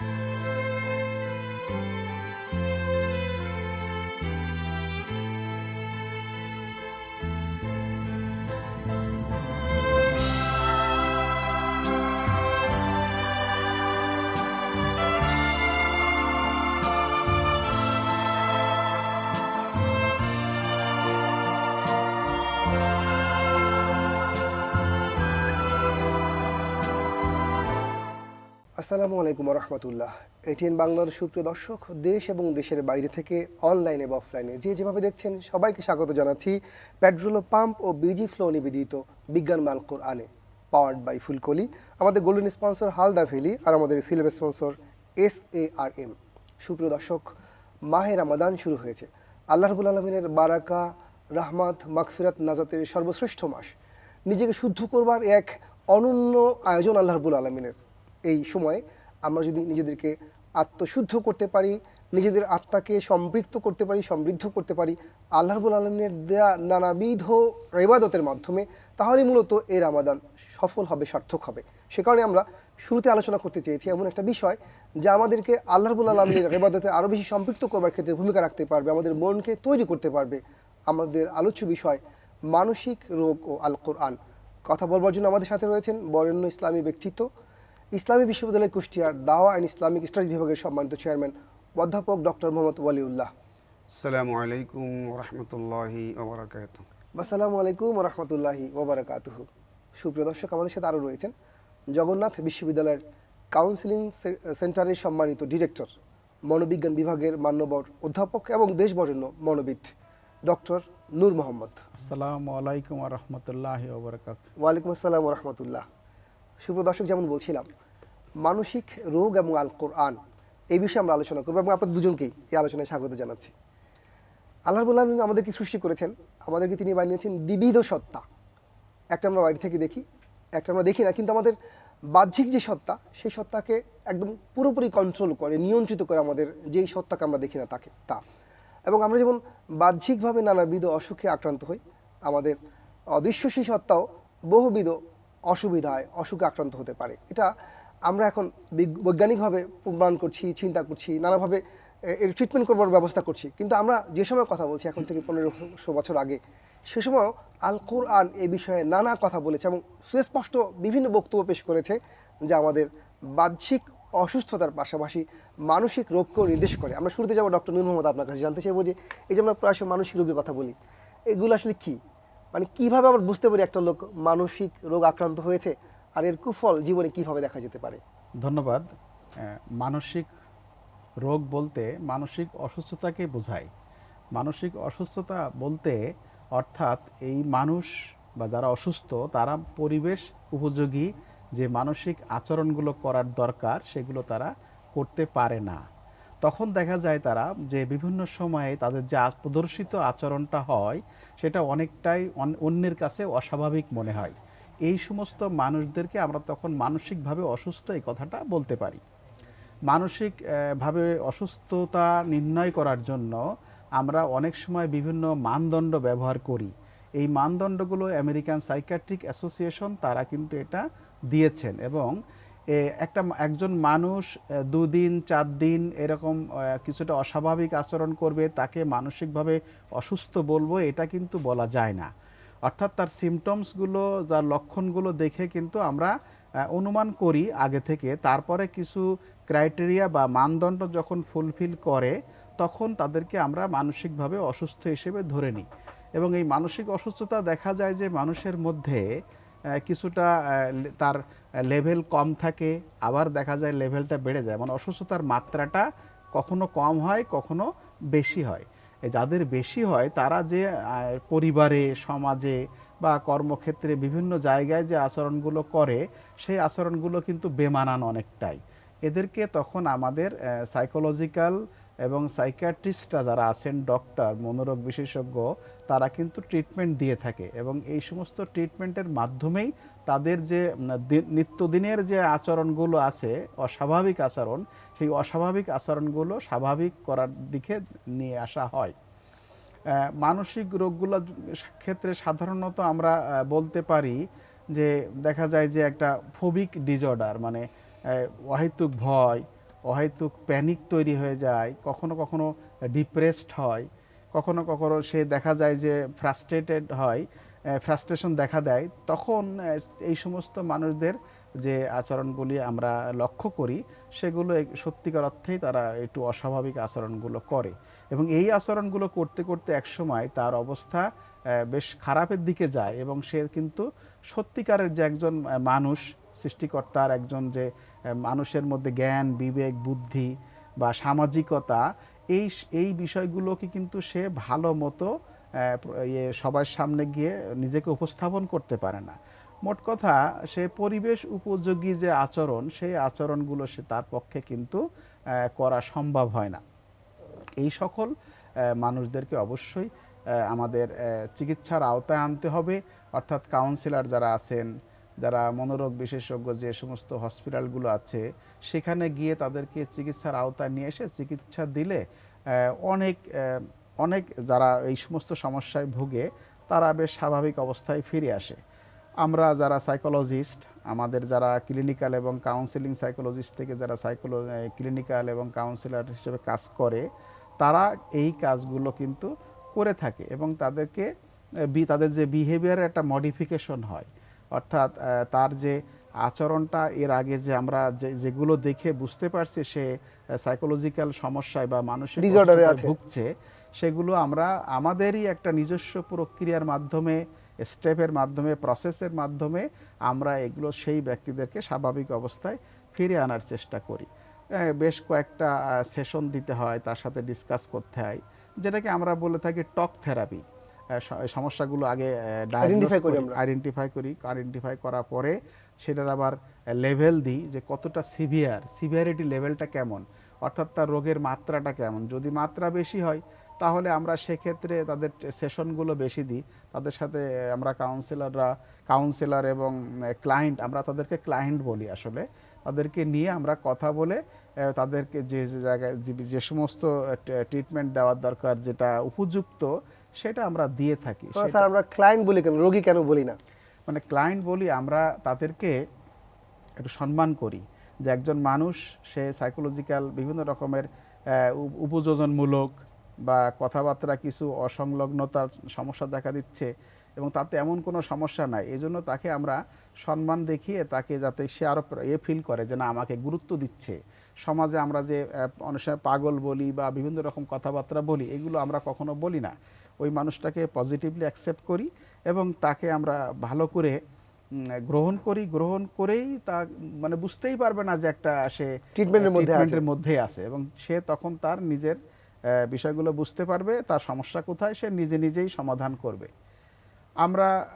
Música আসসালামু আলাইকুম রহমতুল্লাহ এটিএন বাংলার সুপ্রিয় দর্শক, দেশ এবং দেশের বাইরে থেকে অনলাইনে বা অফলাইনে যে যেভাবে দেখছেন, সবাইকে স্বাগত জানাচ্ছি পেট্রোল পাম্প ও বিজি ফ্লো নিবেদিত বিজ্ঞান মালকোর আনে পাওয়ার্ড বাই ফুলকলি। আমাদের গোল্ডেন স্পন্সর হালদা ভ্যালি আর আমাদের silver sponsor S A R M সুপ্রিয় দর্শক, মাহে রামাদান শুরু হয়েছে। আল্লাহ রবুল আলমিনের বারাকা, রাহমাত, মাগফিরাত নাজাতের সর্বশ্রেষ্ঠ মাস। নিজেকে শুদ্ধ করবার এক অনন্য আয়োজন আল্লাহ রবুল আলমিনের। এই সময় আমরা যদি নিজেদেরকে আত্মশুদ্ধ করতে পারি, নিজেদের আত্মাকে সম্পৃক্ত করতে পারি, সমৃদ্ধ করতে পারি, আল্লাহ রবুল আলমিনের দেয়া নানাবিধ ইবাদতের মাধ্যমে, তাহলে মূলত এই রামাদান সফল হবে, সার্থক হবে। সে কারণে আমরা শুরুতে আলোচনা করতে চেয়েছি এমন একটা বিষয় যা আমাদেরকে আল্লাহ রবুল আলমিনের ইবাদতে আরও বেশি সম্পৃক্ত করবার ক্ষেত্রে ভূমিকা রাখতে পারবে, আমাদের মনকে তৈরি করতে পারবে। আমাদের আলোচ্য বিষয়, মানসিক রোগ ও আল কোরআন কথা বলবার জন্য আমাদের সাথে রয়েছেন বরেণ্য ইসলামী ব্যক্তিত্ব ইসলামী বিশ্ববিদ্যালয় কুষ্টিয়ার দাওয়া অ্যান্ড ইসলামিক স্টাডিজ বিভাগের সম্মানিত চেয়ারম্যান অধ্যাপক ডক্টর মোহাম্মদ ওয়ালিউল্লাহ। আসসালামু আলাইকুম রহমতুল্লাহি ওবরাকাত আসসালামু আলাইকুম রহমতুল্লাহি ওবরাকাতুহু। সুপ্রিয় দর্শক আমাদের সাথে আরও রয়েছেন জগন্নাথ বিশ্ববিদ্যালয়ের কাউন্সিলিং সেন্টারের সম্মানিত ডিরেক্টর মনোবিজ্ঞান বিভাগের মান্যবর অধ্যাপক এবং দেশবরেণ্য মনোবিদ ডক্টর নূর মোহাম্মদ। আসসালামু আলাইকুম রহমতুল্লাহ ওবরকাত ওয়ালাইকুম আসসালাম রহমতুল্লাহ সুপ্রিয় দর্শক, যেমন বলছিলাম, মানসিক রোগ এবং আল কোরআন এই বিষয়ে আমরা আলোচনা করব এবং আপনার দুজনকেই এই আলোচনায় স্বাগত জানাচ্ছি। আল্লাহ রবুল্লাহ আমাদেরকে সৃষ্টি করেছেন, আমাদেরকে তিনি বানিয়েছেন দ্বিবিধ সত্তা। একটা আমরা বাইরে থেকে দেখি, একটা আমরা দেখি না, কিন্তু আমাদের বাহ্যিক যে সত্তা, সেই সত্তাকে একদম পুরোপুরি কন্ট্রোল করে, নিয়ন্ত্রিত করে আমাদের যেই সত্তাকে আমরা দেখি না, তাকে, তা। এবং আমরা যেমন বাহ্যিকভাবে নানাবিধ অসুখে আক্রান্ত হই, আমাদের অদৃশ্য সেই সত্তাও বহুবিধ অসুবিধায়, অসুখে আক্রান্ত হতে পারে। এটা আমরা এখন বৈজ্ঞানিকভাবে প্রমাণ করছি, চিন্তা করছি, নানাভাবে এর ট্রিটমেন্ট করবার ব্যবস্থা করছি। কিন্তু আমরা যে সময় কথা বলছি, এখন থেকে পনেরোশো বছর আগে, সে সময়ও আল কোরআন এই বিষয়ে নানা কথা বলেছে এবং সুস্পষ্ট বিভিন্ন বক্তব্য পেশ করেছে যা আমাদের বাহ্যিক অসুস্থতার পাশাপাশি মানসিক রোগকেও নির্দেশ করে। আমরা শুরুতে যাব ডক্টর নূর মোহাম্মদ আপনার কাছে জানতে চাইব যে, এই যে আমরা প্রায়শ মানসিক রোগের কথা বলি, এগুলো আসলে কি? মানে কীভাবে আমরা বুঝতে পারি একটা লোক মানসিক রোগ আক্রান্ত হয়েছে আর এর কুফল জীবনে কীভাবে দেখা যেতে পারে? ধন্যবাদ। মানসিক রোগ বলতে মানসিক অসুস্থতাকে বোঝায়। মানসিক অসুস্থতা বলতে অর্থাৎ এই মানুষ বা যারা অসুস্থ, তারা পরিবেশ উপযোগী, যে মানসিক আচরণগুলো করার দরকার, সেগুলো তারা করতে পারে না। তখন দেখা যায় তারা যে বিভিন্ন সময়ে তাদের যে প্রদর্শিত আচরণটা হয়, সেটা অনেকটাই অন্যের কাছে অস্বাভাবিক মনে হয়। এই সমস্ত মানুষদেরকে আমরা তখন মানসিকভাবে অসুস্থ এই কথাটা বলতে পারি। মানসিকভাবে অসুস্থতা নির্ণয় করার জন্য আমরা অনেক সময় বিভিন্ন মানদণ্ড ব্যবহার করি। এই মানদণ্ডগুলো আমেরিকান সাইকিয়াট্রিক অ্যাসোসিয়েশন তারা কিন্তু এটা দিয়েছেন এবং একটা একজন মানুষ দুদিন চার দিন এরকম কিছুটা অস্বাভাবিক আচরণ করবে, তাকে মানসিকভাবে অসুস্থ বলব, এটা কিন্তু বলা যায় না। অর্থাৎ তার সিমটমসগুলো যার লক্ষণগুলো দেখে কিন্তু আমরা অনুমান করি আগে থেকে। তারপরে কিছু ক্রাইটেরিয়া বা মানদণ্ড যখন ফুলফিল করে, তখন তাদেরকে আমরা মানসিকভাবে অসুস্থ হিসেবে ধরে নিই। এবং এই মানসিক অসুস্থতা দেখা যায় যে মানুষের মধ্যে কিছুটা তার লেভেল কম থাকে, আবার দেখা যায় লেভেলটা বেড়ে যায়। মানে অসুস্থতার মাত্রাটা কখনো কম হয়, কখনো বেশি হয়। যাদের বেশি হয়, তারা যে পরিবারে, সমাজে বা কর্মক্ষেত্রে বিভিন্ন জায়গায় যে আচরণগুলো করে, সেই আচরণগুলো কিন্তু বেমানান অনেকটাই। এদেরকে তখন আমাদের সাইকোলজিক্যাল এবং সাইকিয়াট্রিস্টরা যারা আছেন, ডক্টর, মনোরোগ বিশেষজ্ঞ, তারা কিন্তু ট্রিটমেন্ট দিয়ে থাকে এবং এই সমস্ত ট্রিটমেন্টের মাধ্যমেই তাদের যে নিত্যদিনের যে আচরণগুলো আছে, অস্বাভাবিক আচরণ, সেই অস্বাভাবিক আচরণগুলো স্বাভাবিক করার দিকে নিয়ে আসা হয়। মানসিক রোগগুলো ক্ষেত্রে সাধারণত আমরা বলতে পারি যে, দেখা যায় যে একটা ফোবিক ডিজর্ডার মানে অহেতুক ভয় অহেতুক প্যানিক তৈরি হয়ে যায়, কখনো কখনো ডিপ্রেসড হয়, কখনো কখনো সে দেখা যায় যে ফ্রাস্ট্রেটেড হয় ফ্রাস্ট্রেশন দেখা দেয়, তখন এই সমস্ত মানুষদের যে আচরণগুলি আমরা লক্ষ্য করি, সেগুলো সত্যিকার অর্থেই তারা একটু অস্বাভাবিক আচরণগুলো করে এবং এই আচরণগুলো করতে করতে একসময় তার অবস্থা বেশ খারাপের দিকে যায় এবং সে কিন্তু সত্যিকারের যে একজন মানুষ, সৃষ্টিকর্তার একজন যে মানুষের মধ্যে জ্ঞান, বিবেক, বুদ্ধি বা সামাজিকতা, এই এই বিষয়গুলোকে কিন্তু সে ভালো মতো ইয়ে সবার সামনে গিয়ে নিজেকে উপস্থাপন করতে পারে না। মোট কথা, সে পরিবেশ উপযোগী যে আচরণ, সেই আচরণগুলো সে তার পক্ষে কিন্তু করা সম্ভব হয় না। এই সকল মানুষদেরকে অবশ্যই আমাদের চিকিৎসার আওতায় আনতে হবে। অর্থাৎ কাউন্সিলর যারা আছেন যারা মনোরোগ বিশেষজ্ঞ যে সমস্ত হসপিটালগুলো আছে, সেখানে গিয়ে তাদেরকে চিকিৎসার আওতায় নিয়ে এসে চিকিৎসা দিলে অনেক অনেক যারা এই সমস্ত সমস্যায় ভুগে, তারা বেশ স্বাভাবিক অবস্থায় ফিরে আসে। আমরা যারা সাইকোলজিস্ট আমাদের যারা ক্লিনিক্যাল এবং কাউন্সিলিং সাইকোলজিস্ট থেকে যারা সাইকোলো ক্লিনিক্যাল এবং কাউন্সিলর হিসেবে কাজ করে, তারা এই কাজগুলো কিন্তু করে থাকে এবং তাদেরকে তাদের যে বিহেভিয়ারের একটা মডিফিকেশন হয়। অর্থাৎ তার যে আচরণটা এর আগে যে আমরা যে যেগুলো দেখে বুঝতে পারছি সে সাইকোলজিক্যাল সমস্যায় বা মানসিক আছে। ভুগছে সেগুলো আমরা আমাদেরই একটা নিজস্ব প্রক্রিয়ার মাধ্যমে স্টেপের মাধ্যমে প্রসেসের মাধ্যমে আমরা এগুলো সেই ব্যক্তিদেরকে স্বাভাবিক অবস্থায় ফিরে আনার চেষ্টা করি বেশ কয়েকটা সেশন দিতে হয় তার সাথে ডিসকাস করতে হয় যেটাকে আমরা বলে থাকি টক থেরাপি সমস্যাগুলো আগে Identify করি আমরা। আইডেন্টিফাই করি। আইডেন্টিফাই করার পরে সেটার আবার লেভেল দিই যে কতটা সিভিয়ার সিভিয়ারিটি লেভেলটা কেমন? অর্থাৎ তার রোগের মাত্রাটা কেমন? যদি মাত্রা বেশি হয় তাহলে আমরা সেক্ষেত্রে তাদের সেশনগুলো বেশি দিই। তাদের সাথে আমরা কাউন্সিলররা কাউন্সিলর এবং ক্লায়েন্ট আমরা তাদেরকে ক্লায়েন্ট বলি আসলে। তাদেরকে নিয়ে আমরা কথা বলে তাদেরকে যে যে জায়গায় যে সমস্ত ট্রিটমেন্ট দেওয়ার দরকার যেটা উপযুক্ত সেটা আমরা দিয়ে থাকি স্যার আমরা ক্লায়েন্ট বলি কেন? রোগী কেন বলি না? মানে ক্লায়েন্ট বলি আমরা তাদেরকে একটু সম্মান করি যে একজন মানুষ সে সাইকোলজিক্যাল বিভিন্ন রকমের উপযোজনমূলক বা কথাবার্তা কিছু অসংলগ্নতার সমস্যা দেখা দিচ্ছে এবং তাতে এমন কোনো সমস্যা নাই। এই জন্য তাকে আমরা সম্মান দেখিয়ে তাকে যাতে সে আরও এ ফিল করে যে না আমাকে গুরুত্ব দিচ্ছে। সমাজে আমরা যে অনেক সময় পাগল বলি বা বিভিন্ন রকম কথাবার্তা বলি এগুলো আমরা কখনো বলি না। ওই মানুষটাকে পজিটিভলি অ্যাকসেপ্ট করি এবং তাকে আমরা ভালো করে গ্রহণ করি গ্রহণ করেই তা মানে বুঝতেই পারবে না যে একটা সে ট্রিটমেন্টের এর মধ্যে আছে। এবং সে তখন তার নিজের বিষয়গুলো বুঝতে পারবে তার সমস্যা কোথায় সে নিজে নিজেই সমাধান করবে আমরা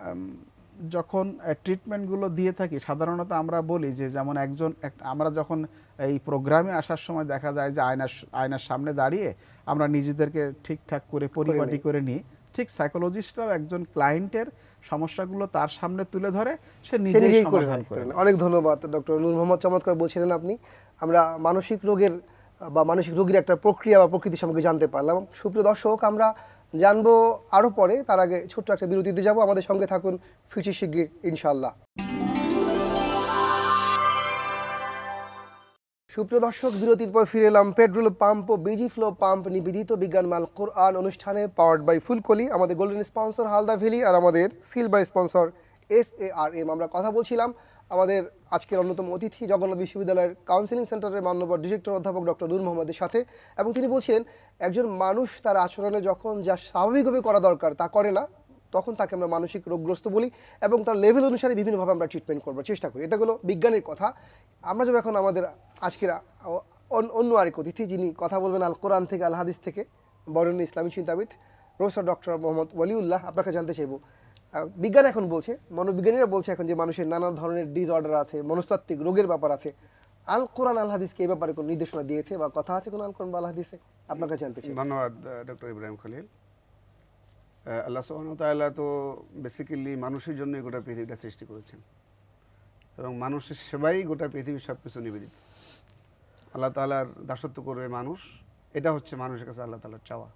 যখন ট্রিটমেন্টগুলো দিয়ে থাকি সাধারণত আমরা বলি যে যেমন একজন এক- আমরা যখন এই প্রোগ্রামে আসার সময় দেখা যায় যে আয়নার আয়নার সামনে দাঁড়িয়ে আমরা নিজেদেরকে ঠিকঠাক করে পরিপাটি করে নিই ঠিক সাইকোলজিস্টরাও একজন ক্লায়েন্টের সমস্যাগুলো তার সামনে তুলে ধরে সে নিজেই সমাধান। করে অনেক ধন্যবাদ ডক্টর নূর মোহাম্মদ। চমৎকার বলছিলেন আপনি। আমরা মানসিক রোগের বা মানসিক রোগীর একটা প্রক্রিয়া বা প্রকৃতি সম্পর্কে জানতে পারলাম। সুপ্রিয় দর্শক আমরা জানব আরও পরে, তার আগে ছোট্ট একটা বিরতিতে যাব। আমাদের সঙ্গে থাকুন ফিরছি শিগগির ইনশাল্লাহ সুপ্রিয় দর্শক, বিরতির পর ফিরে এলাম। পেট্রোল পাম্প ও বিজি ফ্লো পাম্প নিবেদিত বিজ্ঞান মাল কোরআন অনুষ্ঠানে পাওয়ার্ড বাই ফুলকলি। আমাদের গোল্ডেন স্পন্সর হালদা ভ্যালি আর আমাদের silver sponsor S A R M আমরা কথা বলছিলাম আমাদের আজকের অন্যতম অতিথি জগন্নাথ বিশ্ববিদ্যালয়ের কাউন্সিলিং সেন্টারের মান্যবর ডিরেক্টর অধ্যাপক ডক্টর নূর মোহাম্মদের সাথে এবং তিনি বলছিলেন একজন মানুষ তার আচরণে যখন যা স্বাভাবিকভাবে করা দরকার তা করে না, তখন তাকে আমরা মানসিক রোগগ্রস্ত বলি এবং তার লেভেল অনুসারে বিভিন্নভাবে আমরা ট্রিটমেন্ট করবার চেষ্টা করি। এটা হলো বিজ্ঞানের কথা। আমরা যাব এখন আমাদের আজকের অন্য আরেক অতিথি যিনি কথা বলবেন আল কোরআন থেকে আল হাদিস থেকে, বরেণ্য ইসলামী চিন্তাবিদ, প্রফেসর ডক্টর মোহাম্মদ ওয়ালিউল্লাহ। আপনাকে জানতে চাইব বিজ্ঞান এখন বলছে, মনোবিজ্ঞানীরা বলছে এখন যে মানুষের নানা ধরনের ডিসঅর্ডার আছে, মনস্তাত্ত্বিক রোগের ব্যাপার আছে। আল কোরআন, আল হাদিসকে এই ব্যাপারে কোনো নির্দেশনা দিয়েছে বা কথা আছে কোনো আল কোরআন আল হাদিসে? আপনাকে জানতে চাই। ধন্যবাদ ডক্টর ইব্রাহিম খলিল। আল্লাহ সোহান তাল্লাহ তো বেসিক্যালি মানুষের জন্য গোটা পৃথিবীটা সৃষ্টি করেছেন। এবং মানুষের সেবাই গোটা পৃথিবীর সব কিছু নিবেদিত। আল্লাহ তালার দাসত্ব করবে মানুষ, এটা হচ্ছে মানুষের কাছে আল্লাহ তালার চাওয়া।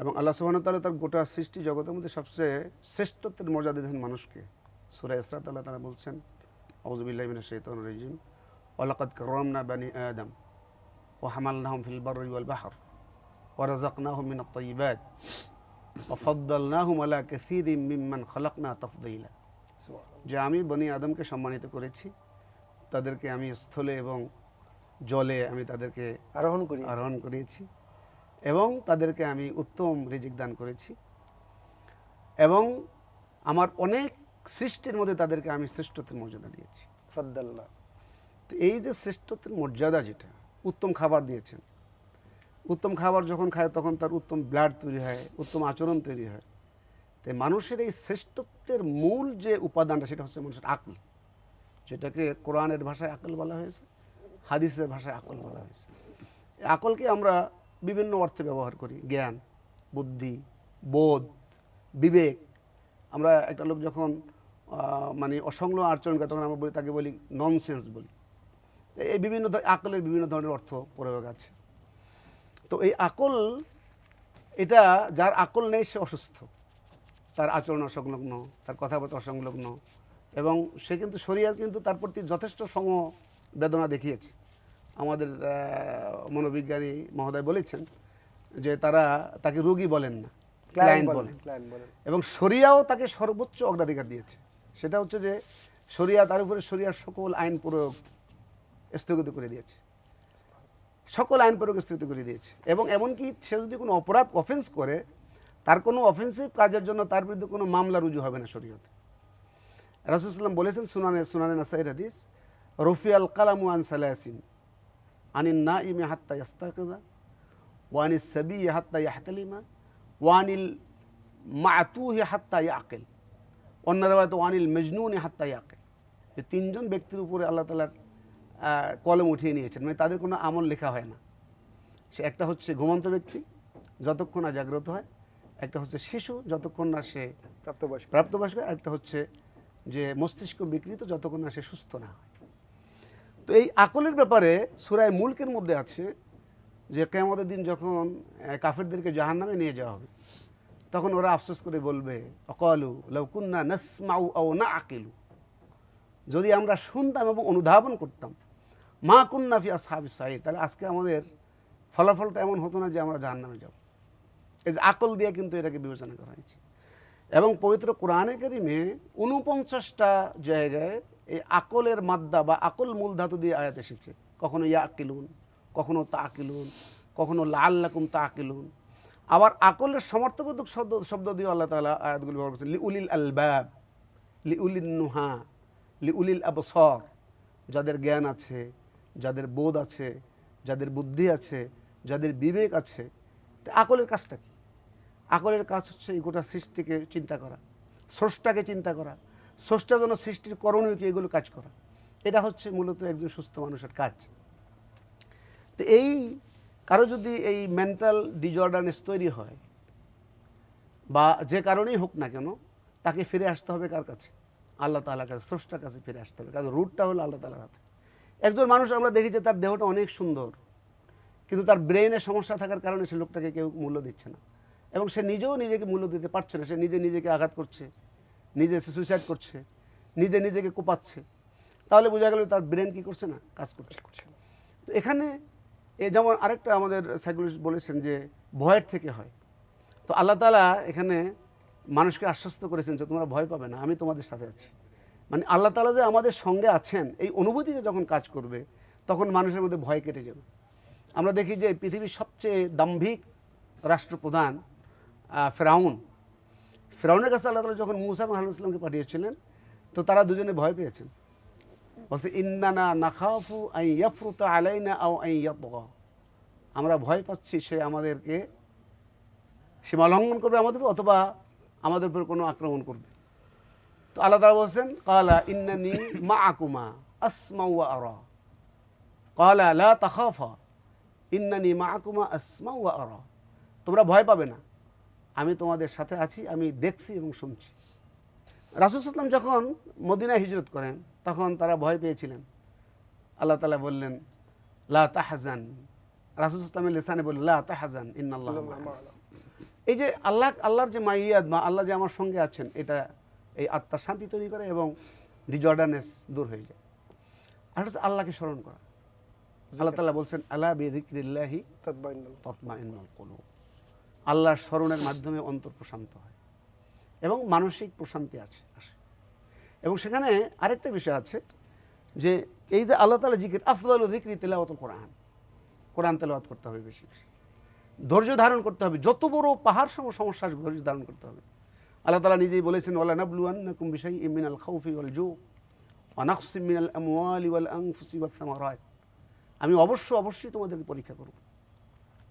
এবং আল্লাহ সুবাহ তালা তার গোটা সৃষ্টি জগতের মধ্যে সবচেয়ে শ্রেষ্ঠত্বের মর্যাদা দিয়েছেন মানুষকে। সুরা ইসরাত আল্লাহ তারা বলছেন আউজবিল্লাহ শৈতন রেজিম। ওলাকাত রমনা বানি আদম ও হামাল নাহম ফিলবার রইউল বাহর ও রাজাক নাহমিন তৈবাদ ও ফদ্দল নাহম আলা কেসির মিম্মান খলাক না তফদইলা যে আমি বনি আদমকে সম্মানিত করেছি তাদেরকে আমি স্থলে এবং জলে আমি তাদেরকে আরোহণ করি আরোহণ করিয়েছি। এবং তাদেরকে আমি উত্তম রিজিক দান করেছি। এবং আমার অনেক সৃষ্টির মধ্যে তাদেরকে আমি শ্রেষ্ঠত্বের মর্যাদা দিয়েছি। ফদ্দাল্লা তো এই যে শ্রেষ্ঠত্বের মর্যাদা যেটা উত্তম খাবার দিয়েছেন। উত্তম খাবার যখন খায় তখন তার উত্তম ব্লাড তৈরি হয় উত্তম আচরণ তৈরি হয়। তাই মানুষের এই শ্রেষ্ঠত্বের মূল যে উপাদানটা সেটা হচ্ছে মানুষের আকল যেটাকে কোরআনের ভাষায় আকল বলা হয়েছে হাদিসের ভাষায় আকল বলা হয়েছে। এই আকলকে আমরা বিভিন্ন অর্থে ব্যবহার করি। জ্ঞান, বুদ্ধি, বোধ, বিবেক। আমরা একটা লোক যখন মানে অসংলগ্ন আচরণ করে, তখন আমরা বলি, তাকে বলি ননসেন্স বলি। এই বিভিন্ন আকলের বিভিন্ন ধরনের অর্থ প্রয়োগ আছে। তো এই আকল, এটা যার আকল নেই, সে অসুস্থ। তার আচরণ অসংলগ্ন, তার কথাবার্তা অসংলগ্ন, এবং সে কিন্তু শরীর কিন্তু তার প্রতি যথেষ্ট সম বেদনা দেখিয়েছে। আমাদের মনোবিজ্ঞানী মহোদয় বলেছেন যে তারা তাকে রোগী বলেন না ক্লায়েন্ট বলেন এবং শরিয়াও তাকে সর্বোচ্চ অগ্রাধিকার দিয়েছে। সেটা হচ্ছে যে শরিয়া তার উপরে শরিয়ার সকল আইন প্রয়োগ স্থগিত করে দিয়েছে। সকল আইন প্রয়োগ স্থগিত করে দিয়েছে। এবং এমনকি সে যদি কোনো অপরাধ অফেন্স করে তার কোনো অফেন্সিভ কাজের জন্য তার বিরুদ্ধে কোনো মামলা রুজু হবে না শরীয়তে। রাসুলাম বলেছেন সুনানে সুনানে নাসাইর হাদিস রফি আল কালামু আন সালাসিন। আনিন না ইমে হাত্তা ইয়াস্তাকিদা ওয়ানিস সাবি হাত্তা ইয়াহতালিমা ওয়ানিল মাতুহি হাত্তা ইয়াকিল অন্য রেওয়ায়তে ওয়ানিল মজনুন হাত্তা ইয়াকিল এই তিনজন ব্যক্তির উপরে আল্লাহ তালার কলম উঠিয়ে নিয়েছেন। মানে তাদের কোনো আমল লেখা হয় না। সে একটা হচ্ছে ঘুমন্ত ব্যক্তি যতক্ষণ না জাগ্রত হয় একটা হচ্ছে শিশু যতক্ষণ না সে প্রাপ্তবয়স্ক। প্রাপ্তবয়স্ক একটা হচ্ছে যে মস্তিষ্ক বিকৃত যতক্ষণ না সে সুস্থ না হয়। তো এই আকলের ব্যাপারে সুরায় মুলকের মধ্যে আছে যে কেমতের দিন যখন কাফেরদেরকে জাহান্নামে নিয়ে যাওয়া হবে, তখন ওরা আফসোস করে বলবে, অকালু লৌকুন্না নসমাউ ও না আকিলু যদি আমরা শুনতাম এবং অনুধাবন করতাম, মা কুন্নাফি আসহাবি সাইদ তাহলে আজকে আমাদের ফলাফলটা এমন হতো না যে আমরা জাহান্নামে যাব। এই যে আকল দিয়ে কিন্তু এটাকে বিবেচনা করা হয়েছে। এবং পবিত্র কোরআনে কারিমে উনপঞ্চাশটা জায়গায় এই আকলের মাদ্দা বা আকল মূল ধাতু দিয়ে আয়াত এসেছে। কখনো ইয়া আকিলুন কখনো তা আকিলুন কখনো লাল্লাকুম তা আকিলুন আবার আকলের সমর্থবোধক শব্দ শব্দ দিয়ে আল্লাহ তালা আয়াতগুলি ব্যবহার করছেন। লি উলিল আলবাব লি উলিল নুহা লি উলিল আবসর, যাদের জ্ঞান আছে, যাদের বোধ আছে, যাদের বুদ্ধি আছে, যাদের বিবেক আছে। তা আকলের কাজটা কি? আকলের কাজ হচ্ছে এই গোটা সৃষ্টিকে চিন্তা করা, স্রষ্টাকে চিন্তা করা স্রষ্টা যেন সৃষ্টির করণীয় কি, এগুলো কাজ করা। এটা হচ্ছে মূলত একজন সুস্থ মানুষের কাজ। তো এই কারও যদি এই মেন্টাল ডিজর্ডারনেস তৈরি হয়, বা যে কারণেই হোক না কেন, তাকে ফিরে আসতে হবে কার কাছে? আল্লাহ তালার কাছে, স্রষ্টার কাছে ফিরে আসতে হবে। কারণ রুটটা হলো আল্লাহ তালার হাতে। একজন মানুষ আমরা দেখি যে তার দেহটা অনেক সুন্দর, কিন্তু তার ব্রেনে সমস্যা থাকার কারণে সে লোকটাকে কেউ মূল্য দিচ্ছে না। এবং সে নিজেও নিজেকে মূল্য দিতে পারছে না, সে নিজে নিজেকে আঘাত করছে। নিজে সুইসাইড করছে নিজে নিজেকে কোপাচ্ছে। তাহলে বোঝা গেল তার ব্রেন কি করছে না? কাজ করছে। তো এখানে এ যেমন আরেকটা আমাদের সাইকোলজিস্ট বলেছেন যে ভয়ের থেকে হয়। তো আল্লাহ তালা এখানে মানুষকে আশ্বস্ত করেছেন যে তোমরা ভয় পাবে না আমি তোমাদের সাথে আছি। মানে আল্লাহ তালা যে আমাদের সঙ্গে আছেন এই অনুভূতিতে যখন কাজ করবে তখন মানুষের মধ্যে ভয় কেটে যাবে। আমরা দেখি যে পৃথিবীর সবচেয়ে দাম্ভিক রাষ্ট্রপ্রধান ফেরাউন ফেরাউনের কাছে আল্লাহ তালা যখন মুসা এবং ইসলামকে পাঠিয়েছিলেন, তো তারা দুজনে ভয় পেয়েছেন। বলছে, ইন্নানা নাখাফু আই ইয়াফরুতা আলাইনা আও আই আমরা ভয় পাচ্ছি সে আমাদেরকে সীমা লঙ্ঘন করবে আমাদের অথবা আমাদের উপর কোনো আক্রমণ করবে। তো আল্লাহ তালা বলছেন, কালা ইন্নানি মা আকুমা আসমাউ ওয়া আরা। কালা লা তাখাফা, ইন্নানি মা আকুমা আসমাউ ওয়া আরা। তোমরা ভয় পাবে না। আমি তোমাদের সাথে আছি আমি দেখছি এবং শুনছি। রাসুল সাল্লাম যখন মদিনায় হিজরত করেন তখন তারা ভয় পেয়েছিলেন। আল্লাহ তালা বললেন লা তাহাজান। রাসুল ইসলামের লেসানে বললেন লা তাহাজান ইন্নাল্লাহ। এই যে আল্লাহ আল্লাহর যে মাইয়াদ বা আল্লাহ যে আমার সঙ্গে আছেন এটা এই আত্মার শান্তি তৈরি করে এবং ডিজর্ডারনেস দূর হয়ে যায়। আর হচ্ছে আল্লাহকে স্মরণ করা। আল্লাহ তালা বলছেন আলা বিযিকরিল্লাহি তাতবাইনুল তৎমাইন্নুল কুলুব। আল্লাহর স্মরণের মাধ্যমে অন্তর প্রশান্ত হয় এবং মানসিক প্রশান্তি আছে আসে। এবং সেখানে আরেকটা বিষয় আছে যে এই যে আল্লাহ তালা জিকির, আফদাল জিক্রি তেলাওয়াতুল কোরআন। কোরআন তেলাওয়াত করতে হবে বেশি বেশি। ধৈর্য ধারণ করতে হবে। যত বড় পাহাড় সম, সমস্যা ধৈর্য ধারণ করতে হবে। আল্লাহ তালা নিজেই বলেছেন, ওয়ালা নাবলুয়ান্নাকুম বিশাই মিনাল খাউফি ওয়াল জু। ওয়ানাকসিম মিনাল আমি অবশ্য, অবশ্যই তোমাদেরকে পরীক্ষা করব।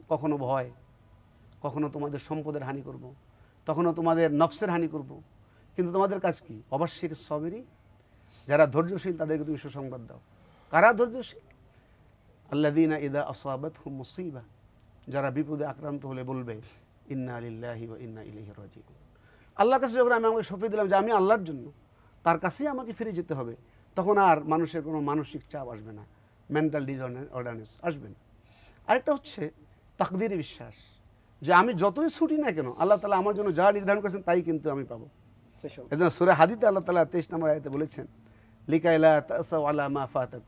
কখনো ভয় কখনো তোমাদের সম্পদের হানি করব। তখনও তোমাদের নফসের হানি করব। কিন্তু তোমাদের কাজ কি? অবশ্যই সবেরই। যারা ধৈর্যশীল, তাদেরকে তুমি সুসংবাদ দাও। কারা ধৈর্যশীল? আল্লাদিনা ইদা আসাবাত হুম মুসিবা। যারা বিপদে আক্রান্ত হলে বলবে, ইন্না আলিল্লাহি ওয়া ইন্না ইলাইহি রাজিউন। আল্লাহর কাছে যখন আমি আমাকে সঁপে দিলাম যে আমি আল্লাহর জন্য, তার কাছেই আমাকে ফিরে যেতে হবে, তখন আর মানুষের কোনো মানসিক চাপ আসবে না। মেন্টাল ডিসঅর্ডারনেস আসবে না। আরেকটা হচ্ছে তাকদিরে বিশ্বাস। যে আমি যতই ছুটি না কেন আল্লাহ তালা আমার জন্য যা নির্ধারণ করেছেন তাই কিন্তু আমি পাবো। এজন্য সুরে হাদিতে আল্লাহ তালা তেইশ নম্বর আয়তে বলেছেন লিকাইলা তাসাউ আলা মা ফাতাক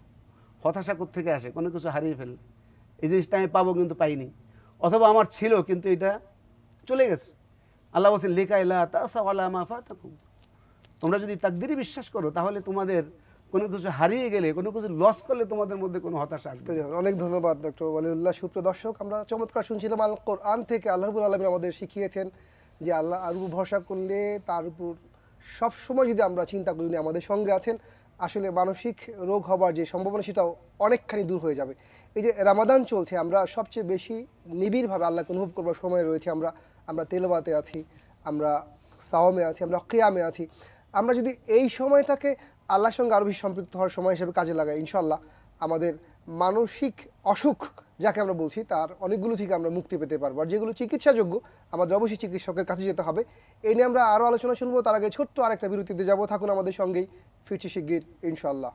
হতাশা থেকে আসে? কোনো কিছু হারিয়ে ফেললে। এই জিনিসটা আমি পাবো কিন্তু পাইনি। অথবা আমার ছিল কিন্তু এটা চলে গেছে। আল্লাহ বলছেন লিকাইলা তাসাউ আলা মা ফাতাকুম। তোমরা যদি তাকদিরই বিশ্বাস করো তাহলে তোমাদের কোনো কিছু হারিয়ে গেলে, কোনো কিছু লস করলে তোমাদের মধ্যে কোনো হতাশা আসবে। অনেক ধন্যবাদ ডক্টর ওয়ালিউল্লাহ। সুপ্রিয় দর্শক, আমরা চমৎকার শুনছিলাম আল কোরআন থেকে। আল্লাহবুল আলমিন আমাদের শিখিয়েছেন যে আল্লাহ আর ভরসা করলে তার উপর সব সময় যদি আমরা চিন্তা করি আমাদের সঙ্গে আছেন। আসলে মানসিক রোগ হবার যে সম্ভাবনা, সেটাও অনেকখানি দূর হয়ে যাবে। এই যে রামাদান চলছে, আমরা সবচেয়ে বেশি নিবিড়ভাবে আল্লাহকে অনুভব করবার সময় রয়েছে। আমরা আমরা তেলবাতে আছি, আমরা সাওমে আছি, আমরা কেয়ামে আছি। আমরা যদি এই সময়টাকে আল্লাহর সঙ্গে আরও বেশি সম্পৃক্ত হওয়ার সময় হিসেবে কাজে লাগাই ইনশাল্লাহ আমাদের মানসিক অসুখ, যাকে আমরা বলছি, তার অনেকগুলো থেকে আমরা মুক্তি পেতে পারব। আর যেগুলো চিকিৎসাযোগ্য, আমাদের অবশ্যই চিকিৎসকের কাছে যেতে হবে। এই নিয়ে আমরা আরও আলোচনা শুনব। তার আগে ছোট্ট আরেকটা বিরতিতে যাব। থাকুন আমাদের সঙ্গেই। ফিরছি শিগগির ইনশাল্লাহ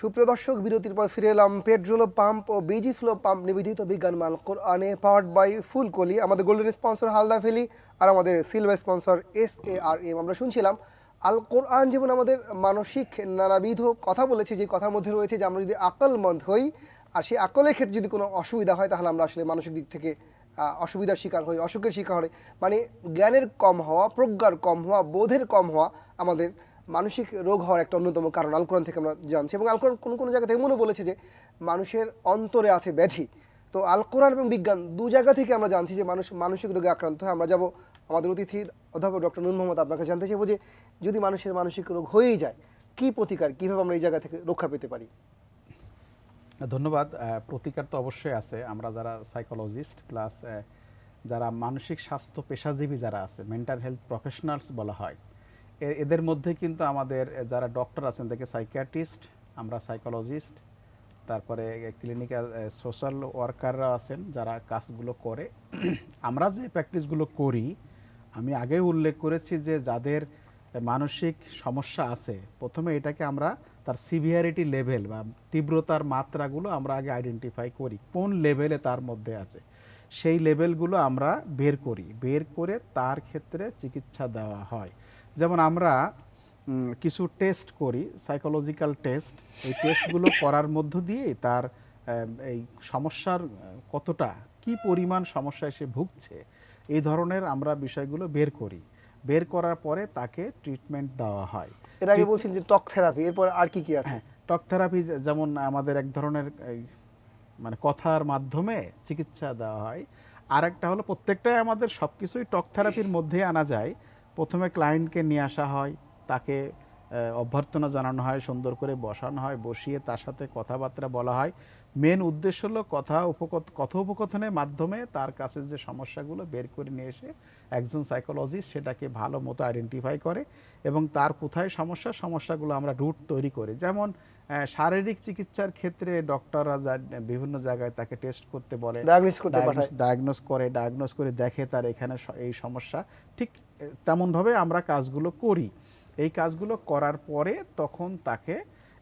সুপ্রিয় দর্শক, বিরতির পর ফিরে এলাম পেট্রোল পাম্প ও বিজি ফ্লো পাম্প নিবেদিত বিজ্ঞান মাল কোরআনে পাওয়ার্ড বাই ফুলকলি, আমাদের গোল্ডেন স্পন্সর হালদা ফেলি আর আমাদের silver sponsor S A R M আমরা শুনছিলাম, আল কোরআন যেমন আমাদের মানসিক নানাবিধ কথা বলেছে, যে কথার মধ্যে রয়েছে যে আমরা যদি আকলমন্দ হই, আর সেই আকলের ক্ষেত্রে যদি কোনো অসুবিধা হয়, তাহলে আমরা আসলে মানসিক দিক থেকে অসুবিধার শিকার হই, অসুখের শিকার হই। মানে জ্ঞানের কম হওয়া, প্রজ্ঞার কম হওয়া, বোধের কম হওয়া আমাদের মানসিক রোগ হওয়ার একটা অন্যতম কারণ আল কোরআন থেকে আমরা জানছি এবং আল কোরআন কোনো কোনো জায়গা থেকে মনে বলেছে যে মানুষের অন্তরে আছে ব্যাধি। তো আল কোরআন এবং বিজ্ঞান দু জায়গা থেকে আমরা জানছি যে মানুষ মানসিক রোগে আক্রান্ত হয়। আমরা যাব আমাদের অতিথির অধ্যাপক ডক্টর নুর মোহাম্মদ আপনাকে জানতে চাইব যে যদি মানুষের মানসিক রোগ হয়েই যায়, কি প্রতিকার, কীভাবে আমরা এই জায়গা থেকে রক্ষা পেতে পারি? ধন্যবাদ। প্রতিকার তো অবশ্যই আছে। আমরা যারা সাইকোলজিস্ট প্লাস যারা মানসিক স্বাস্থ্য পেশাজীবী যারা আছে মেন্টাল হেলথ প্রফেশনালস বলা হয় এদের মধ্যে কিন্তু আমাদের যারা ডক্টর আছেন, দেখে সাইকিয়াট্রিস্ট আমরা সাইকোলজিস্ট তারপরে ক্লিনিক্যাল সোশ্যাল ওয়ার্কাররা আছেন, যারা কাজগুলো করে। আমরা যে প্র্যাকটিসগুলো করি, আমি আগেই উল্লেখ করেছি যে যাদের মানসিক সমস্যা আছে, প্রথমে এটাকে আমরা তার সিভিয়ারিটি লেভেল বা তীব্রতার মাত্রাগুলো আমরা আগে আইডেন্টিফাই করি, কোন লেভেলে তার মধ্যে আছে। সেই লেভেলগুলো আমরা বের করি, বের করে তার ক্ষেত্রে চিকিৎসা দেওয়া হয়। যেমন আমরা কিছু টেস্ট করি সাইকোলজিক্যাল টেস্ট এই টেস্টগুলো করার মধ্য দিয়ে তার এই সমস্যার কতটা কি পরিমাণ সমস্যায় সে ভুগছে এই ধরনের আমরা বিষয়গুলো বের করি। বের করার পরে তাকে ট্রিটমেন্ট দেওয়া হয়। এর আগে বলছেন যে টক থেরাপি এরপর আর কি কি আছে? হ্যাঁ টক থেরাপি যেমন আমাদের এক ধরনের মানে কথার মাধ্যমে চিকিৎসা দেওয়া হয়। আর একটা হলো প্রত্যেকটাই আমাদের সব কিছুই টক থেরাপির মধ্যে আনা যায়। প্রথমে ক্লায়েন্টকে নিয়ে আসা হয় তাকে অভ্যর্থনা জানানো হয় সুন্দর করে বসানো হয় বসিয়ে তার সাথে কথাবার্তা বলা হয়। মেন উদ্দেশ্য হলো কথা উপকথ কথোপকথনের মাধ্যমে তার কাছে যে সমস্যাগুলো বের করে নিয়ে এসে একজন সাইকোলজিস্ট সেটাকে ভালো মতো আইডেন্টিফাই করে এবং তার কোথায় সমস্যা সমস্যাগুলো আমরা রুট তৈরি করি। যেমন শারীরিক চিকিৎসার ক্ষেত্রে ডক্টররা যা বিভিন্ন জায়গায় তাকে টেস্ট করতে বলে। ডায়াগনোস করে ডায়াগনোস করে দেখে তার এখানে এই সমস্যা। ঠিক তেমনভাবে আমরা কাজগুলো করি। এই কাজগুলো করার পরে তখন তাকে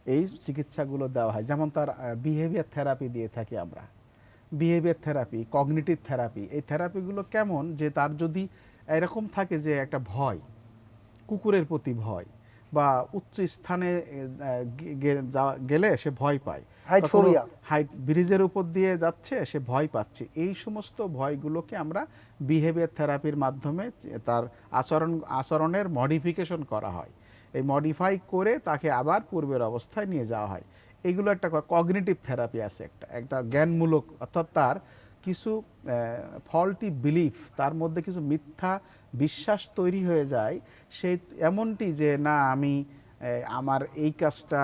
এই চিকিৎসাগুলো দেওয়া হয়। যেমন তার বিহেভিয়ার থেরাপি দিয়ে থাকি আমরা। বিহেভিয়ার থেরাপি কগনিটিভ থেরাপি এই থেরাপিগুলো কেমন? যে তার যদি এরকম থাকে যে একটা ভয়, কুকুরের প্রতি ভয় বা উচ্চ স্থানে গেলে সে ভয় পায়। হাইট ব্রিজের উপর দিয়ে যাচ্ছে সে ভয় পাচ্ছে। এই সমস্ত ভয়গুলোকে আমরা বিহেভিয়ার থেরাপির মাধ্যমে তার আচরণ আচরণের মডিফিকেশন করা হয়। এই মডিফাই করে তাকে আবার পূর্বের অবস্থায় নিয়ে যাওয়া হয়। এগুলো একটা কগনিটিভ থেরাপি আছে একটা একটা জ্ঞানমূলক অর্থাৎ তার কিছু ফলটি বিলিফ তার মধ্যে কিছু মিথ্যা বিশ্বাস তৈরি হয়ে যায় সেই এমনটি যে, না, আমি আমার এই কাজটা,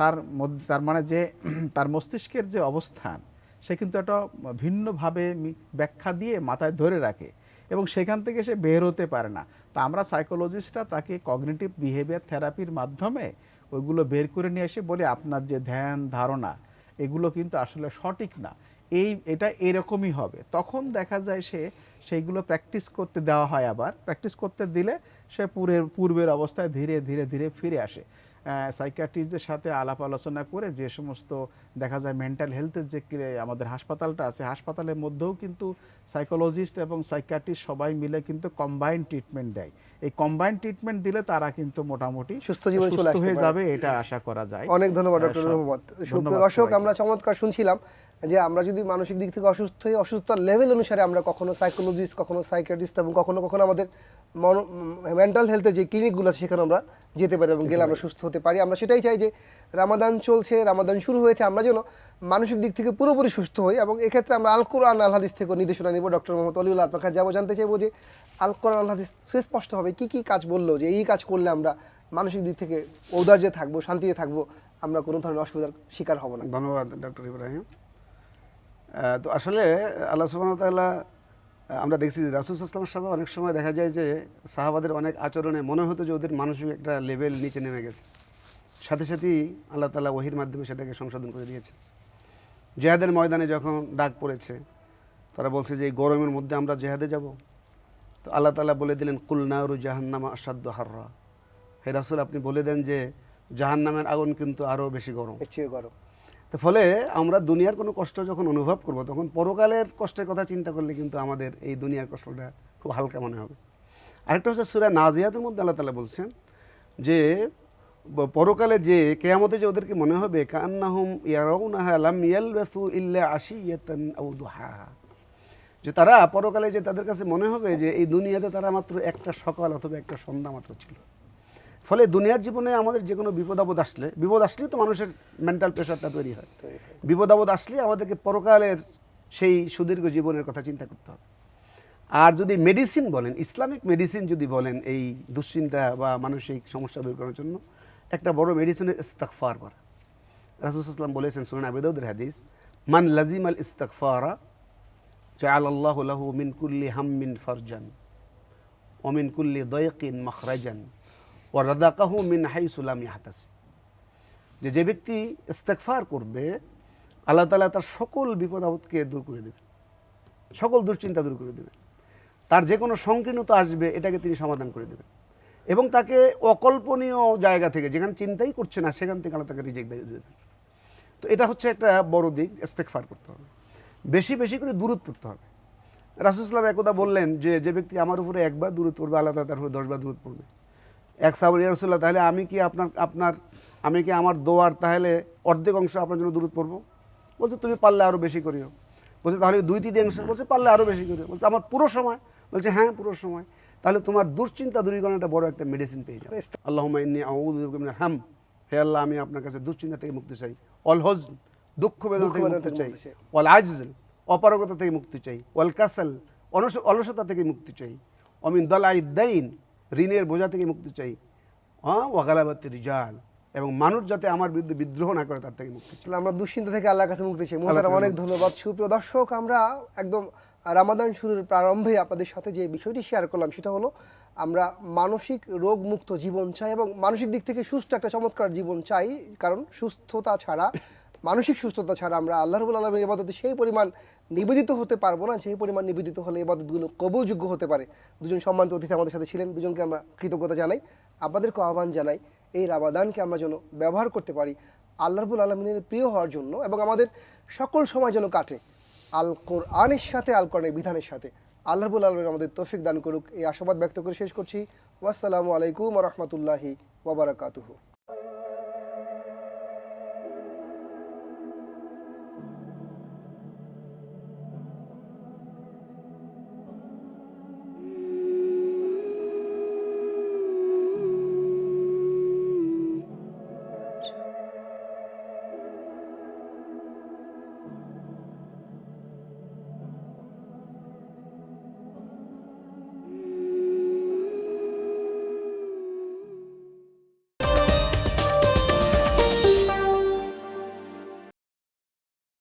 তার মধ্যে, তার মানে যে, তার মস্তিষ্কের যে অবস্থান, সে কিন্তু একটা ভিন্নভাবে ব্যাখ্যা দিয়ে মাথায় ধরে রাখে এবং সেখান থেকে সে বের হতে পারে না। তা আমরা সাইকোলজিস্টরা তাকে কগনিটিভ বিহেভিয়ার থেরাপির মাধ্যমে ওইগুলো বের করে নিয়ে এসে বলি, আপনার যে ধ্যান, ধারণা, এগুলো কিন্তু আসলে সঠিক না। এই এটা এরকমই হবে। তখন দেখা যায় সে সেইগুলো প্র্যাকটিস করতে দেওয়া হয় আবার। প্র্যাকটিস করতে দিলে সে পূর্বের পূর্বের অবস্থায় ধীরে ধীরে ধীরে ফিরে আসে। সাইকাট্রিস্টদের সাথে আলাপ আলোচনা করে যে সমস্ত দেখা যায় মেন্টাল হেলথের যে আমাদের হাসপাতালটা আছে হাসপাতালের মধ্যেও কিন্তু সাইকোলজিস্ট এবং সাইকাট্রিস্ট সবাই মিলে কিন্তু কম্বাইন ট্রিটমেন্ট দেয়। এই কম্বাইন ট্রিটমেন্ট দিলে তারা কিন্তু মোটামুটি সুস্থ জীবনে সুস্থ হয়ে যাবে এটা আশা করা যায়। অনেক ধন্যবাদ ডক্টর ধন্যবাদ দর্শক আমরা চমৎকার শুনছিলাম। যে আমরা যদি মানসিক দিক থেকে অসুস্থ হই, অসুস্থতার লেভেল অনুসারে আমরা কখনো সাইকোলজিস্ট কখনো সাইকিয়াট্রিস্ট এবং কখনো কখনো আমাদের মেন্টাল হেলথের যে ক্লিনিকগুলো আছে সেখানে আমরা যেতে পারি এবং গেলে আমরা সুস্থ হতে পারি। আমরা সেটাই চাই যে রামাদান চলছে রামাদান শুরু হয়েছে, আমরা যেন মানসিক দিক থেকে পুরোপুরি সুস্থ হই এবং এক্ষেত্রে আমরা আল কোরআন, আল হাদিস থেকে নির্দেশনা নিব। ডক্টর মোহাম্মদ অলিউল্লাহ আপনার কাছে যাব, জানতে চাইব যে আল কোরআন, আল হাদিস সুস্পষ্টভাবে কী কী কাজ বলল যে এই কাজ করলে আমরা মানসিক দিক থেকে ঔদার্যে থাকব, শান্তিতে থাকব, আমরা কোনো ধরনের অসুবিধার শিকার হব না। ধন্যবাদ ডক্টর ইব্রাহিম। তো আসলে আল্লাহ আহ, আমরা দেখছি রাসুল ইসলামের সাহেব অনেক সময় দেখা যায় যে সাহাবাদের অনেক আচরণে মনে হতো যে ওদের মানসিক একটা লেভেল নিচে নেমে গেছে। সাথে সাথেই আল্লাহ তাআলা ওহির মাধ্যমে সেটাকে সংশোধন করে দিয়েছে জেহাদের ময়দানে যখন ডাক পড়েছে তারা বলছে যে এই গরমের মধ্যে আমরা জেহাদে যাব। তো আল্লাহ তাআলা বলে দিলেন কুলনাউরু জাহান্নামা আসাদ্দ হাররা। হে রাসুল আপনি বলে দেন যে জাহান্নামের আগুন কিন্তু আরও বেশি গরম। গরম। তো ফলে আমরা দুনিয়ার কোনো কষ্ট যখন অনুভব করব, তখন পরকালের কষ্টের কথা চিন্তা করলে কিন্তু আমাদের এই দুনিয়ার কষ্টটা খুব হালকা মনে হবে। আরেকটা হচ্ছে সুরা নাজিয়াতের মধ্যে আল্লাহ তালা বলছেন যে পরকালে যে কেয়ামতে যে ওদেরকে মনে হবে, কান্নাহুম ইয়ারাউনাহা লাম ইয়ালবাসু ইল্লা আশিয়াতান আও দুহাহা যে তারা পরকালে যে তাদের কাছে মনে হবে যে, এই দুনিয়াতে তারা মাত্র একটা সকাল অথবা একটা সন্ধ্যা মাত্র ছিল। ফলে দুনিয়ার জীবনে আমাদের যে কোনো বিপদ আপদ আসলে বিপদ আসলেই তো মানুষের মেন্টাল প্রেশারটা তৈরি হয়। বিপদ আপদ আসলে আমাদেরকে পরকালের সেই সুদীর্ঘ জীবনের কথা চিন্তা করতে হবে। আর যদি মেডিসিন বলেন ইসলামিক মেডিসিন যদি বলেন এই দুশ্চিন্তা বা মানসিক সমস্যা দূর করার জন্য একটা বড় মেডিসিনের ইস্তাকফার করা। রাসুসাল্লাম বলেছেন সুনান আবেদৌদের হাদিস মান লাজিম আল ইস্তাকফারা জাআল আল্লাহ লাহু মিন কুল্লি হাম্মিন ফারজান ওমিন কুল্লি দয়কিন মখরাজান। ও রাদাকাহু মিন হাই হাইসুলাম ইয়াহতাসিব। যে যে ব্যক্তি ইস্তেকফার করবে, আল্লাহ তাআলা তার সকল বিপদ আপদকে দূর করে দেবেন। সকল দুশ্চিন্তা দূর করে দেবেন। তার যে কোনো সংকীর্ণতা আসবে, এটাকে তিনি সমাধান করে দেবেন। এবং তাকে অকল্পনীয় জায়গা থেকে, যেখানে চিন্তাই করছে না, সেখান থেকে আল্লাহ তাকে রিজেক্ট দিয়ে দেবেন। তো এটা হচ্ছে একটা বড় দিক ইস্তেকফার করতে হবে। বেশি বেশি করে দূরত পড়তে হবে। রাসুসলাম একদা বললেন যে যে ব্যক্তি আমার উপরে একবার দূরত পড়বে, আল্লাহ তার উপরে দশবার দূরত পড়বে। এক সাহাব রসুল্লাহ তাহলে আমি কি আপনার আপনার আমি কি আমার দোয়ার তাহলে অর্ধেক অংশ আপনার জন্য দূরত পড়ব? বলছে তুমি পারলে আরও বেশি করিও। বলছে তাহলে দুই তৃতীয়াংশ বলছে পারলে আরও বেশি করিও। বলছে আমার পুরো সময়? বলছে হ্যাঁ পুরো সময়। তাহলে তোমার দুশ্চিন্তা দূরীকরণ একটা বড় একটা মেডিসিন পেয়ে যাবে। আল্লাহ ইন্নি আউযু হাম। হে আল্লাহ আমি আপনার কাছে দুশ্চিন্তা থেকে মুক্তি চাই। অল হজন দুঃখ বেদনা থেকে মুক্তি চাই। ওয়াল আজল অপারগতা থেকে মুক্তি চাই। ওয়াল কাসাল অলস অলসতা থেকে মুক্তি চাই। অমিন দলাই দাইন ঋণের বোঝা থেকে মুক্তি চাই। হ্যাঁ ওয়াগালাবাতি রিজাল। এবং মানুষ যাতে আমার বিরুদ্ধে বিদ্রোহ না করে তার থেকে মুক্তি চাই। আমরা দুশ্চিন্তা থেকে আল্লাহর কাছে মুক্তি চাই। অনেক ধন্যবাদ। সুপ্রিয় দর্শক আমরা একদম রামাদান শুরুর প্রারম্ভে আপনাদের সাথে যে বিষয়টি শেয়ার করলাম সেটা হলো আমরা মানসিক রোগ মুক্ত জীবন চাই এবং মানসিক দিক থেকে সুস্থ একটা চমৎকার জীবন চাই। কারণ সুস্থতা ছাড়া মানসিক সুস্থতা ছাড়া আমরা আল্লাহ রবুল আলমের ইবাদতে সেই পরিমাণ নিবেদিত হতে পারব না, সেই পরিমাণ নিবেদিত হলে ইবাদতগুলো কবুলযোগ্য হতে পারে। দুজন সম্মানিত অতিথি আমাদের সাথে ছিলেন, দুজনকে আমরা কৃতজ্ঞতা জানাই। আপনাদেরকে আহ্বান জানাই, এই রামাদানকে আমরা যেন ব্যবহার করতে পারি আল্লাহ রবুল আলমিনের প্রিয় হওয়ার জন্য এবং আমাদের সকল সময় যেন কাটে আল কোরআনের সাথে, আল কোরআনের বিধানের সাথে। আল্লাহ রবুল আলমিন আমাদের তৌফিক দান করুক। এই আশাবাদ ব্যক্ত করে শেষ করছি। ওয়াসসালামু আলাইকুম রহমতুল্লাহি ওবরাকাতুহু